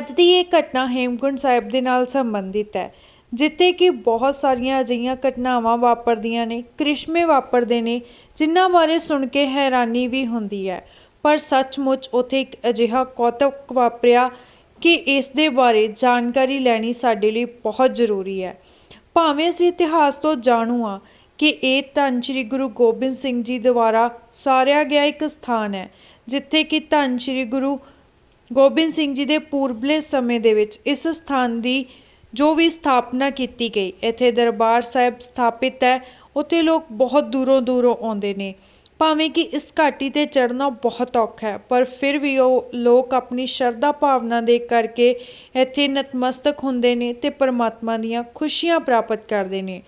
ਅੱਜ ਦੀ ਇਹ ਘਟਨਾ ਹੇਮਕੁੰਟ ਸਾਹਿਬ ਦੇ ਨਾਲ ਸੰਬੰਧਿਤ ਹੈ, ਜਿੱਥੇ ਕਿ ਬਹੁਤ ਸਾਰੀਆਂ ਅਜਿਹੀਆਂ ਘਟਨਾਵਾਂ ਵਾਪਰਦੀਆਂ ਨੇ, ਕ੍ਰਿਸ਼ਮੇ ਵਾਪਰਦੇ ਨੇ, ਜਿਨ੍ਹਾਂ ਬਾਰੇ ਸੁਣ ਕੇ ਹੈਰਾਨੀ ਵੀ ਹੁੰਦੀ ਹੈ। ਪਰ ਸੱਚਮੁੱਚ ਉੱਥੇ ਇੱਕ ਅਜਿਹਾ ਕੌਤਕ ਵਾਪਰਿਆ ਕਿ ਇਸ ਦੇ ਬਾਰੇ ਜਾਣਕਾਰੀ ਲੈਣੀ ਸਾਡੇ ਲਈ ਬਹੁਤ ਜ਼ਰੂਰੀ ਹੈ। ਭਾਵੇਂ ਅਸੀਂ ਇਤਿਹਾਸ ਤੋਂ ਜਾਣੂ ਹਾਂ ਕਿ ਇਹ ਧੰਨ ਸ਼੍ਰੀ ਗੁਰੂ ਗੋਬਿੰਦ ਸਿੰਘ ਜੀ ਦੁਆਰਾ ਸਾਰਿਆ ਗਿਆ ਇੱਕ ਸਥਾਨ ਹੈ, ਜਿੱਥੇ ਕਿ ਧੰਨ ਸ਼੍ਰੀ ਗੁਰੂ ਗੋਬਿੰਦ ਸਿੰਘ ਜੀ ਦੇ ਪੂਰਬਲੇ ਸਮੇਂ ਦੇ ਵਿੱਚ ਇਸ ਸਥਾਨ ਦੀ ਜੋ ਵੀ ਸਥਾਪਨਾ ਕੀਤੀ ਗਈ, ਇੱਥੇ ਦਰਬਾਰ ਸਾਹਿਬ ਸਥਾਪਿਤ ਹੈ, ਉੱਥੇ ਲੋਕ ਬਹੁਤ ਦੂਰੋਂ ਦੂਰੋਂ ਆਉਂਦੇ ਨੇ। ਭਾਵੇਂ ਕਿ ਇਸ ਘਾਟੀ ਤੇ ਚੜ੍ਹਨਾ ਬਹੁਤ ਔਖਾ ਹੈ, ਪਰ ਫਿਰ ਵੀ ਉਹ ਲੋਕ ਆਪਣੀ ਸ਼ਰਧਾ ਭਾਵਨਾ ਦੇ ਕਰਕੇ ਇੱਥੇ ਨਤਮਸਤਕ ਹੁੰਦੇ ਨੇ ਤੇ ਪਰਮਾਤਮਾ ਦੀਆਂ ਖੁਸ਼ੀਆਂ ਪ੍ਰਾਪਤ ਕਰਦੇ ਨੇ।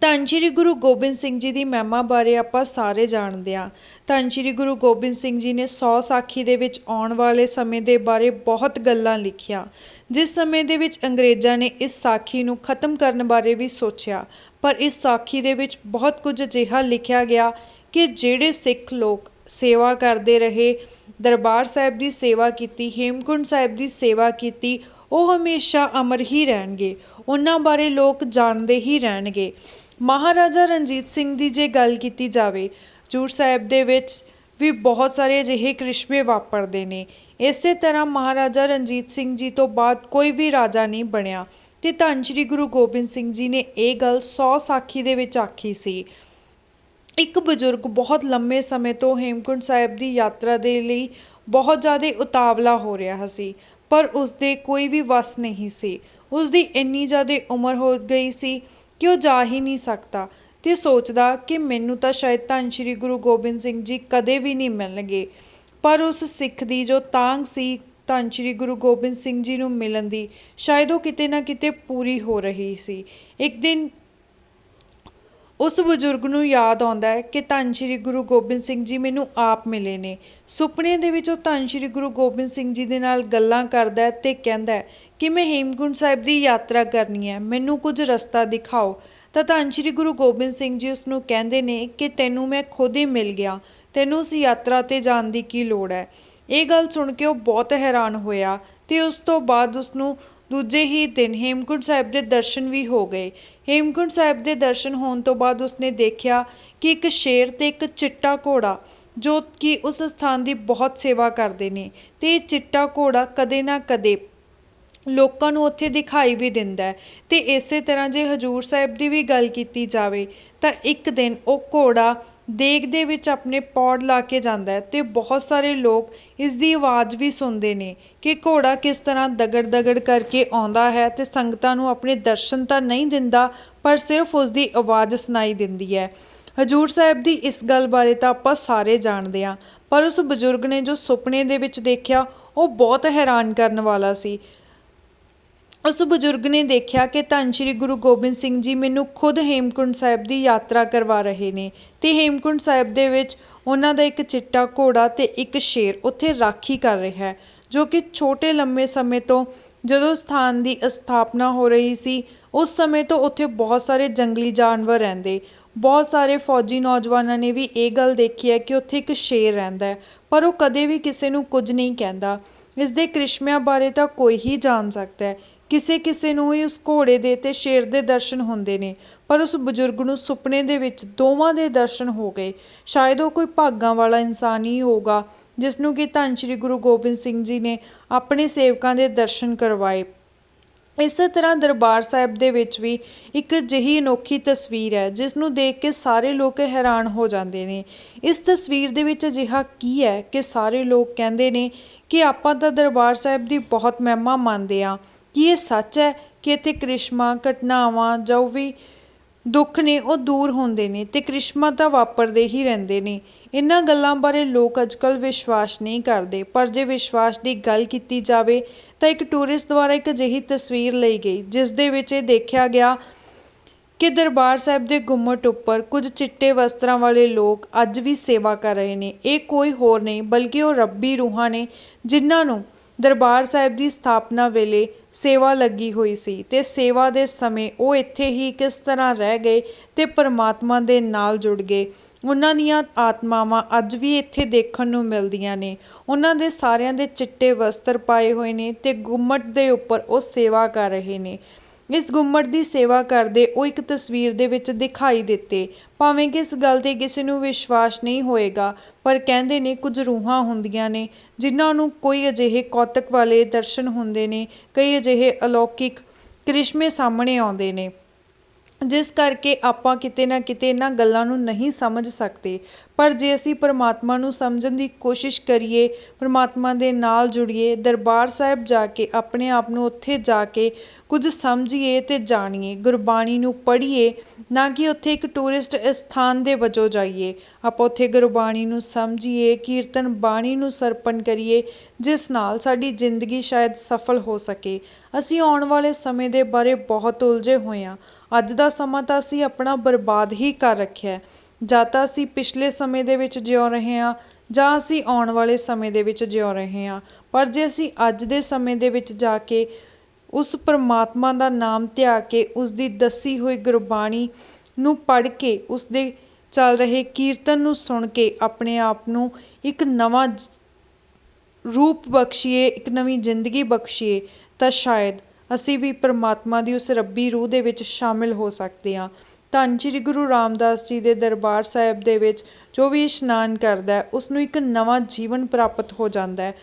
ਧੰਨ ਸ਼੍ਰੀ ਗੁਰੂ ਗੋਬਿੰਦ ਸਿੰਘ ਜੀ ਦੀ ਮਹਿਮਾ ਬਾਰੇ ਆਪਾਂ ਸਾਰੇ ਜਾਣਦੇ ਹਾਂ। ਧੰਨ ਸ਼੍ਰੀ ਗੁਰੂ ਗੋਬਿੰਦ ਸਿੰਘ ਜੀ ਨੇ 100 ਸਾਖੀ ਦੇ ਵਿੱਚ ਆਉਣ ਵਾਲੇ ਸਮੇਂ ਦੇ ਬਾਰੇ ਬਹੁਤ ਗੱਲਾਂ ਲਿਖੀਆਂ। ਜਿਸ ਸਮੇਂ ਦੇ ਵਿੱਚ ਅੰਗਰੇਜ਼ਾਂ ਨੇ ਇਸ ਸਾਖੀ ਨੂੰ ਖਤਮ ਕਰਨ ਬਾਰੇ ਵੀ ਸੋਚਿਆ। ਪਰ ਇਸ ਸਾਖੀ ਦੇ ਵਿੱਚ ਬਹੁਤ ਕੁਝ ਅਜਿਹਾ ਲਿਖਿਆ ਗਿਆ ਕਿ ਜਿਹੜੇ ਸਿੱਖ ਲੋਕ ਸੇਵਾ ਕਰਦੇ ਰਹੇ, ਦਰਬਾਰ ਸਾਹਿਬ ਦੀ ਸੇਵਾ ਕੀਤੀ, ਹੇਮਕੁੰਟ ਸਾਹਿਬ ਦੀ ਸੇਵਾ ਕੀਤੀ, ਉਹ ਹਮੇਸ਼ਾ ਅਮਰ ਹੀ ਰਹਿਣਗੇ। ਉਹਨਾਂ ਬਾਰੇ ਲੋਕ ਜਾਣਦੇ ਹੀ ਰਹਿਣਗੇ। ਮਹਾਰਾਜਾ ਰਣਜੀਤ ਸਿੰਘ ਦੀ ਜੇ ਗੱਲ ਕੀਤੀ ਜਾਵੇ ਹਜ਼ੂਰ ਸਾਹਿਬ ਦੇ ਵਿੱਚ ਵੀ ਬਹੁਤ ਸਾਰੇ ਅਜਿਹੇ ਕ੍ਰਿਸ਼ਮੇ ਵਾਪਰਦੇ ਨੇ। ਇਸੇ ਤਰ੍ਹਾਂ ਮਹਾਰਾਜਾ ਰਣਜੀਤ ਸਿੰਘ ਜੀ ਤੋਂ ਬਾਅਦ ਕੋਈ ਵੀ ਰਾਜਾ ਨਹੀਂ ਬਣਿਆ ਤੇ ਧੰਨ ਸ਼੍ਰੀ ਗੁਰੂ ਗੋਬਿੰਦ ਸਿੰਘ ਜੀ ਨੇ ਇਹ ਗੱਲ 100 ਸਾਖੀ ਦੇ ਵਿੱਚ ਆਖੀ ਸੀ। ਇੱਕ ਬਜ਼ੁਰਗ ਬਹੁਤ ਲੰਮੇ ਸਮੇਂ ਤੋਂ ਹੇਮਕੁੰਟ ਸਾਹਿਬ ਦੀ ਯਾਤਰਾ ਦੇ ਲਈ ਬਹੁਤ ਜ਼ਿਆਦਾ ਉਤਾਵਲਾ ਹੋ ਰਿਹਾ ਸੀ, ਪਰ ਉਸ ਦੇ ਕੋਈ ਵੀ ਵਸ ਨਹੀਂ ਸੀ। ਉਸ ਦੀ ਇੰਨੀ ਜ਼ਿਆਦਾ ਉਮਰ ਹੋ ਗਈ ਸੀ ਕਿ ਉਹ ਜਾ ਹੀ ਨਹੀਂ ਸਕਦਾ? ਤੇ ਸੋਚਦਾ ਕਿ ਮੈਨੂੰ ਤਾਂ ਸ਼ਾਇਦ ਧੰਨ ਸ਼੍ਰੀ ਗੁਰੂ ਗੋਬਿੰਦ ਸਿੰਘ ਜੀ ਕਦੇ ਵੀ ਨਹੀਂ ਮਿਲਣਗੇ। ਪਰ ਉਸ ਸਿੱਖ ਦੀ ਜੋ ਤਾਂਗ ਸੀ ਧੰਨ ਸ਼੍ਰੀ ਗੁਰੂ ਗੋਬਿੰਦ ਸਿੰਘ ਜੀ ਨੂੰ ਮਿਲਣ ਦੀ, ਸ਼ਾਇਦ ਉਹ ਕਿਤੇ ਨਾ ਕਿਤੇ ਪੂਰੀ ਹੋ ਰਹੀ ਸੀ। ਇੱਕ ਦਿਨ ਉਸ ਬਜ਼ੁਰਗ ਨੂੰ ਯਾਦ ਆਉਂਦਾ ਹੈ ਕਿ ਧੰਨ ਸ਼੍ਰੀ ਗੁਰੂ ਗੋਬਿੰਦ ਸਿੰਘ ਜੀ ਮੈਨੂੰ ਆਪ ਮਿਲੇ ਨੇ। ਸੁਪਨੇ ਦੇ ਵਿੱਚ ਉਹ ਧੰਨ ਸ਼੍ਰੀ ਗੁਰੂ ਗੋਬਿੰਦ ਸਿੰਘ ਜੀ ਦੇ ਨਾਲ ਗੱਲਾਂ ਕਰਦਾ ਹੈ ਤੇ ਕਹਿੰਦਾ ਹੈ ਕਿ ਮੈਂ ਹੇਮਕੁੰਟ ਸਾਹਿਬ ਦੀ ਯਾਤਰਾ ਕਰਨੀ ਹੈ, ਮੈਨੂੰ ਕੁਝ ਰਸਤਾ ਦਿਖਾਓ। ਤਾਂ ਧੰਨ ਸ਼੍ਰੀ ਗੁਰੂ ਗੋਬਿੰਦ ਸਿੰਘ ਜੀ ਉਸ ਨੂੰ ਕਹਿੰਦੇ ਨੇ ਕਿ ਤੈਨੂੰ ਮੈਂ ਖੁਦ ਹੀ ਮਿਲ ਗਿਆ, ਤੈਨੂੰ ਉਸ ਯਾਤਰਾ ਤੇ ਜਾਣ ਦੀ ਕੀ ਲੋੜ ਹੈ। ਇਹ ਗੱਲ ਸੁਣ ਕੇ ਉਹ ਬਹੁਤ ਹੈਰਾਨ ਹੋਇਆ ਤੇ ਉਸ ਤੋਂ ਬਾਅਦ ਉਸ ਨੂੰ ਦੂਜੇ ਹੀ ਦਿਨ ਹੇਮਕੁੰਟ ਸਾਹਿਬ ਦੇ ਦਰਸ਼ਨ ਵੀ ਹੋ ਗਏ। ਹੇਮਕੁੰਟ ਸਾਹਿਬ ਦੇ ਦਰਸ਼ਨ ਹੋਣ ਤੋਂ ਬਾਅਦ ਉਸਨੇ ਦੇਖਿਆ ਕਿ ਇੱਕ ਸ਼ੇਰ ਤੇ ਇੱਕ ਚਿੱਟਾ ਘੋੜਾ, ਜੋ ਕਿ ਉਸ ਸਥਾਨ ਦੀ ਬਹੁਤ ਸੇਵਾ ਕਰਦੇ ਨੇ ਤੇ ਇਹ ਚਿੱਟਾ ਘੋੜਾ ਕਦੇ ਨਾ ਕਦੇ ਲੋਕਾਂ ਨੂੰ ਉੱਥੇ ਦਿਖਾਈ ਵੀ ਦਿੰਦਾ ਹੈ। ਤੇ ਇਸੇ ਤਰ੍ਹਾਂ ਜੇ ਹਜੂਰ ਸਾਹਿਬ ਦੀ ਵੀ ਗੱਲ ਕੀਤੀ ਜਾਵੇ, ਤਾਂ ਇੱਕ ਦਿਨ ਉਹ ਘੋੜਾ ਦੇਗ ਦੇ ਵਿੱਚ ਆਪਣੇ ਪੌੜ ਲਾ ਕੇ ਜਾਂਦਾ ਹੈ ਤੇ ਬਹੁਤ ਸਾਰੇ ਲੋਕ ਇਸ ਦੀ ਆਵਾਜ਼ ਵੀ ਸੁਣਦੇ ਨੇ ਕਿ ਘੋੜਾ ਕਿਸ ਤਰ੍ਹਾਂ ਦਗੜ ਦਗੜ ਕਰਕੇ ਆਉਂਦਾ ਹੈ ਤੇ ਸੰਗਤਾਂ ਨੂੰ ਆਪਣੇ ਦਰਸ਼ਨ ਤਾਂ ਨਹੀਂ ਦਿੰਦਾ, ਪਰ ਸਿਰਫ ਉਸ ਦੀ ਆਵਾਜ਼ ਸੁਣਾਈ ਦਿੰਦੀ ਹੈ। ਹਜੂਰ ਸਾਹਿਬ ਦੀ ਇਸ ਗੱਲ ਬਾਰੇ ਤਾਂ ਆਪਾਂ ਸਾਰੇ ਜਾਣਦੇ ਹਾਂ, ਪਰ ਉਸ ਬਜ਼ੁਰਗ ਨੇ ਜੋ ਸੁਪਨੇ ਦੇ ਵਿੱਚ ਦੇਖਿਆ, ਉਹ ਬਹੁਤ ਹੈਰਾਨ ਕਰਨ ਵਾਲਾ ਸੀ। ਉਸ ਬਜ਼ੁਰਗ ਨੇ ਦੇਖਿਆ ਕਿ ਧੰਨ ਸ਼੍ਰੀ ਗੁਰੂ ਗੋਬਿੰਦ ਸਿੰਘ ਜੀ ਮੈਨੂੰ ਖੁਦ ਹੇਮਕੁੰਟ ਸਾਹਿਬ ਦੀ ਯਾਤਰਾ ਕਰਵਾ ਰਹੇ ਨੇ ਤੇ ਹੇਮਕੁੰਟ ਸਾਹਿਬ ਦੇ ਵਿੱਚ ਉਹਨਾਂ ਦਾ ਇੱਕ ਚਿੱਟਾ ਘੋੜਾ ਤੇ ਇੱਕ ਸ਼ੇਰ ਉੱਥੇ ਰਾਖੀ ਕਰ ਰਿਹਾ ਹੈ, ਜੋ ਕਿ ਛੋਟੇ ਲੰਮੇ ਸਮੇਂ ਤੋਂ ਜਦੋਂ ਸਥਾਨ ਦੀ ਸਥਾਪਨਾ ਹੋ ਰਹੀ ਸੀ, ਉਸ ਸਮੇਂ ਤੋਂ ਉੱਥੇ ਬਹੁਤ ਸਾਰੇ ਜੰਗਲੀ ਜਾਨਵਰ ਰਹਿੰਦੇ। ਬਹੁਤ ਸਾਰੇ ਫੌਜੀ ਨੌਜਵਾਨਾਂ ਨੇ ਵੀ ਇਹ ਗੱਲ ਦੇਖੀ ਹੈ ਕਿ ਉੱਥੇ ਇੱਕ ਸ਼ੇਰ ਰਹਿੰਦਾ ਹੈ, ਪਰ ਉਹ ਕਦੇ ਵੀ ਕਿਸੇ ਨੂੰ ਕੁਝ ਨਹੀਂ ਕਹਿੰਦਾ। ਇਸ ਦੇ ਕ੍ਰਿਸ਼ਮਿਆਂ ਬਾਰੇ ਤਾਂ ਕੋਈ ਹੀ ਜਾਣ ਸਕਦਾ ਹੈ। ਕਿਸੇ ਕਿਸੇ ਨੂੰ ਹੀ ਉਸ ਘੋੜੇ ਦੇ ਤੇ ਸ਼ੇਰ ਦੇ ਦਰਸ਼ਨ ਹੁੰਦੇ ਨੇ, ਪਰ ਉਸ ਬਜ਼ੁਰਗ ਨੂੰ ਸੁਪਨੇ ਦੇ ਵਿੱਚ ਦੋਵਾਂ ਦੇ ਦਰਸ਼ਨ ਹੋ ਗਏ। ਸ਼ਾਇਦ ਉਹ ਕੋਈ ਭਾਗਾਂ ਵਾਲਾ ਇਨਸਾਨ ਹੀ ਹੋਗਾ ਜਿਸ ਨੂੰ ਕਿ ਧੰਨ ਸ਼੍ਰੀ ਗੁਰੂ ਗੋਬਿੰਦ ਸਿੰਘ ਜੀ ਨੇ ਆਪਣੇ ਸੇਵਕਾਂ ਦੇ ਦਰਸ਼ਨ ਕਰਵਾਏ। ਇਸੇ ਤਰ੍ਹਾਂ ਦਰਬਾਰ ਸਾਹਿਬ ਦੇ ਵਿੱਚ ਵੀ ਇੱਕ ਅਜਿਹੀ ਅਨੋਖੀ ਤਸਵੀਰ ਹੈ, ਜਿਸ ਨੂੰ ਦੇਖ ਕੇ ਸਾਰੇ ਲੋਕ ਹੈਰਾਨ ਹੋ ਜਾਂਦੇ ਨੇ। ਇਸ ਤਸਵੀਰ ਦੇ ਵਿੱਚ ਅਜਿਹਾ ਕੀ ਹੈ ਕਿ ਸਾਰੇ ਲੋਕ ਕਹਿੰਦੇ ਨੇ ਕਿ ਆਪਾਂ ਤਾਂ ਦਰਬਾਰ ਸਾਹਿਬ ਦੀ ਬਹੁਤ ਮਹਿਮਾ ਮੰਨਦੇ ਆ ਕੀ ਇਹ ਸੱਚ ਹੈ ਕਿ ਇੱਥੇ ਕ੍ਰਿਸ਼ਮਾ, ਘਟਨਾਵਾਂ, ਜੋ ਵੀ ਦੁੱਖ ਨੇ, ਉਹ ਦੂਰ ਹੁੰਦੇ ਨੇ ਤੇ ਕ੍ਰਿਸ਼ਮਾ ਤਾਂ ਵਾਪਰਦੇ ਹੀ ਰਹਿੰਦੇ ਨੇ? ਇਹਨਾਂ ਗੱਲਾਂ ਬਾਰੇ ਲੋਕ ਅੱਜਕੱਲ ਵਿਸ਼ਵਾਸ ਨਹੀਂ ਕਰਦੇ। ਪਰ ਜੇ ਵਿਸ਼ਵਾਸ ਦੀ ਗੱਲ ਕੀਤੀ ਜਾਵੇ, ਤਾਂ ਇੱਕ ਟੂਰਿਸਟ ਦੁਆਰਾ ਇੱਕ ਅਜਿਹੀ ਤਸਵੀਰ ਲਈ ਗਈ, ਜਿਸ ਦੇ ਵਿੱਚ ਇਹ ਦੇਖਿਆ ਗਿਆ ਕਿ ਦਰਬਾਰ ਸਾਹਿਬ ਦੇ ਗੁੰਮਟ ਉੱਪਰ ਕੁਝ ਚਿੱਟੇ ਵਸਤਰਾਂ ਵਾਲੇ ਲੋਕ ਅੱਜ ਵੀ ਸੇਵਾ ਕਰ ਰਹੇ ਨੇ। ਇਹ ਕੋਈ ਹੋਰ ਨਹੀਂ, ਬਲਕਿ ਉਹ ਰੱਬੀ ਰੂਹਾਂ ਨੇ, ਜਿਨ੍ਹਾਂ ਨੂੰ ਦਰਬਾਰ ਸਾਹਿਬ ਦੀ ਸਥਾਪਨਾ ਵੇਲੇ ਸੇਵਾ ਲੱਗੀ ਹੋਈ ਸੀ ਤੇ ਸੇਵਾ ਦੇ ਸਮੇਂ ਉਹ ਇੱਥੇ ਹੀ ਕਿਸ ਤਰ੍ਹਾਂ ਰਹਿ ਗਏ ਤੇ ਪਰਮਾਤਮਾ ਦੇ ਨਾਲ ਜੁੜ ਗਏ। ਉਹਨਾਂ ਦੀਆਂ ਆਤਮਾਵਾਂ ਅੱਜ ਵੀ ਇੱਥੇ ਦੇਖਣ ਨੂੰ ਮਿਲਦੀਆਂ ਨੇ। ਉਹਨਾਂ ਦੇ ਸਾਰਿਆਂ ਦੇ ਚਿੱਟੇ ਵਸਤਰ ਪਾਏ ਹੋਏ ਨੇ ਤੇ ਗੁੰਮਟ ਦੇ ਉੱਪਰ ਉਹ ਸੇਵਾ ਕਰ ਰਹੇ ਨੇ। ਇਸ ਗੁੰਮਟ ਦੀ ਸੇਵਾ ਕਰਦੇ ਉਹ ਇੱਕ ਤਸਵੀਰ ਦੇ ਵਿੱਚ ਦਿਖਾਈ ਦਿੱਤੇ। ਭਾਵੇਂ ਕਿ ਇਸ ਗੱਲ ਤੇ ਕਿਸੇ ਨੂੰ ਵਿਸ਼ਵਾਸ ਨਹੀਂ ਹੋਏਗਾ, ਪਰ ਕਹਿੰਦੇ ਨੇ ਕੁਝ ਰੂਹਾਂ ਹੁੰਦੀਆਂ ਨੇ, ਜਿਨ੍ਹਾਂ ਨੂੰ ਕੋਈ ਅਜਿਹੇ ਕੌਤਕ ਵਾਲੇ ਦਰਸ਼ਨ ਹੁੰਦੇ ਨੇ, ਕਈ ਅਜਿਹੇ ਅਲੌਕਿਕ ਕ੍ਰਿਸ਼ਮੇ ਸਾਹਮਣੇ ਆਉਂਦੇ ਨੇ। ਜਿਸ ਕਰਕੇ ਆਪਾਂ ਕਿਤੇ ਨਾ ਕਿਤੇ ਇਹਨਾਂ ਗੱਲਾਂ ਨੂੰ ਨਹੀਂ ਸਮਝ ਸਕਦੇ। ਪਰ ਜੇ ਅਸੀਂ ਪਰਮਾਤਮਾ ਨੂੰ ਸਮਝਣ ਦੀ ਕੋਸ਼ਿਸ਼ ਕਰੀਏ, ਪਰਮਾਤਮਾ ਦੇ ਨਾਲ ਜੁੜੀਏ, ਦਰਬਾਰ ਸਾਹਿਬ ਜਾ ਕੇ, ਆਪਣੇ ਆਪ ਨੂੰ ਉੱਥੇ ਜਾ ਕੇ ਕੁਝ ਸਮਝੀਏ ਤੇ ਜਾਣੀਏ, ਗੁਰਬਾਣੀ ਨੂੰ ਪੜ੍ਹੀਏ, ਨਾ ਕਿ ਉੱਥੇ ਇੱਕ ਟੂਰਿਸਟ ਸਥਾਨ ਦੇ ਵਜੋਂ ਜਾਈਏ। ਆਪਾਂ ਉੱਥੇ ਗੁਰਬਾਣੀ ਨੂੰ ਸਮਝੀਏ, ਕੀਰਤਨ ਬਾਣੀ ਨੂੰ ਸਰਪਣ ਕਰੀਏ, ਜਿਸ ਨਾਲ ਸਾਡੀ ਜ਼ਿੰਦਗੀ ਸ਼ਾਇਦ ਸਫਲ ਹੋ ਸਕੇ। ਅਸੀਂ ਆਉਣ ਵਾਲੇ ਸਮੇਂ ਦੇ ਬਾਰੇ ਬਹੁਤ ਉਲਝੇ ਹੋਏ ਹਾਂ। ਅੱਜ ਦਾ ਸਮਾਂ ਤਾਂ ਅਸੀਂ ਆਪਣਾ ਬਰਬਾਦ ਹੀ ਕਰ ਰੱਖਿਆ ਜਾਂ ਤਾਂ ਅਸੀਂ ਪਿਛਲੇ ਸਮੇਂ ਦੇ ਵਿੱਚ ਜਿਉ ਰਹੇ ਹਾਂ, ਜਾਂ ਅਸੀਂ ਆਉਣ ਵਾਲੇ ਸਮੇਂ ਦੇ ਵਿੱਚ ਜਿਉ ਰਹੇ ਹਾਂ। ਪਰ ਜੇ ਅਸੀਂ ਅੱਜ ਦੇ ਸਮੇਂ ਦੇ ਵਿੱਚ ਜਾ ਕੇ ਉਸ ਪਰਮਾਤਮਾ ਦਾ ਨਾਮ ਧਿਆ ਕੇ, ਉਸ ਦੀ ਦੱਸੀ ਹੋਈ ਗੁਰਬਾਣੀ ਨੂੰ ਪੜ੍ਹ ਕੇ, ਉਸ ਦੇ ਚੱਲ ਰਹੇ ਕੀਰਤਨ ਨੂੰ ਸੁਣ ਕੇ ਆਪਣੇ ਆਪ ਨੂੰ ਇੱਕ ਨਵਾਂ ਰੂਪ ਬਖਸ਼ੀਏ, ਇੱਕ ਨਵੀਂ ਜ਼ਿੰਦਗੀ ਬਖਸ਼ੀਏ, ਤਾਂ ਸ਼ਾਇਦ ਅਸੀਂ ਵੀ ਪਰਮਾਤਮਾ ਦੀ ਉਸ ਰੱਬੀ ਰੂਹ ਦੇ ਵਿੱਚ ਸ਼ਾਮਿਲ ਹੋ ਸਕਦੇ ਹਾਂ। ਧੰਨ ਸ਼੍ਰੀ ਗੁਰੂ ਰਾਮਦਾਸ ਜੀ ਦੇ ਦਰਬਾਰ ਸਾਹਿਬ ਦੇ ਵਿੱਚ ਜੋ ਵੀ ਇਸ਼ਨਾਨ ਕਰਦਾ ਹੈ ਉਸ ਨੂੰ ਇੱਕ ਨਵਾਂ ਜੀਵਨ ਪ੍ਰਾਪਤ ਹੋ ਜਾਂਦਾ ਹੈ।